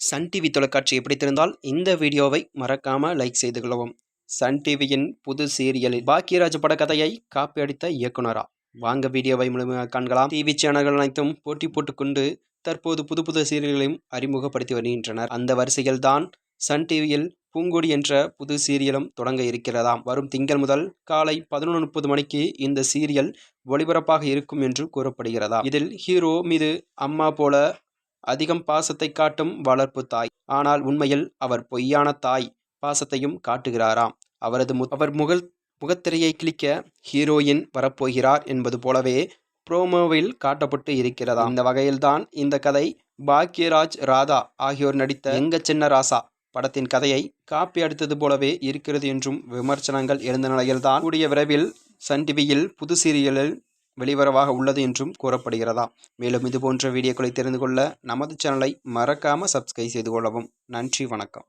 Sun TV தொலைக்காட்சி பிடித்திருந்தால் இந்த வீடியோவை மறக்காம லைக் செய்து கொள்ளவும். சன் டிவியின் புது சீரியலில் பாக்கியராஜ் படக்கதையை காப்பி அடித்த இயக்குனரா? வாங்க வீடியோவை முழுமையாக காண்கலாம். டிவி சேனல்கள் அனைத்தும் போட்டி போட்டுக்கொண்டு தற்போது புது புது சீரியல்களையும் அறிமுகப்படுத்தி வருகின்றனர். அந்த வரிசையில் தான் சன் டிவியில் பூங்கொடி என்ற புது சீரியலும் தொடங்க இருக்கிறதாம். வரும் திங்கள் முதல் காலை பதினொன்று முப்பது மணிக்கு இந்த சீரியல் ஒளிபரப்பாக இருக்கும் என்று கூறப்படுகிறதா இதில் ஹீரோ மீது அம்மா போல அதிகம் பாசத்தை காட்டும் வளர்ப்பு தாய். ஆனால் உண்மையில் அவர் பொய்யான தாய் பாசத்தையும் காட்டுகிறாராம். அவரது மு அவர் முகல் முகத்திரையை கிழிக்க ஹீரோயின் வரப்போகிறார் என்பது போலவே ப்ரோமோவில் காட்டப்பட்டு இருக்கிறதா இந்த வகையில்தான் இந்த கதை பாக்யராஜ் ராதா ஆகியோர் நடித்த எங்க சின்ன ராசா படத்தின் கதையை காப்பி அடித்தது போலவே இருக்கிறது என்றும் விமர்சனங்கள் எழுந்த நிலையில்தான் கூடிய விரைவில் சன் டிவியில் புது சீரியலில் வெளிவரவாக உள்ளது என்றும் கூறப்படுகிறதா? மேலும் இதுபோன்ற வீடியோக்களை தெரிந்து கொள்ள நமது சேனலை மறக்காமல் சப்ஸ்கிரைப் செய்து கொள்ளவும். நன்றி வணக்கம்.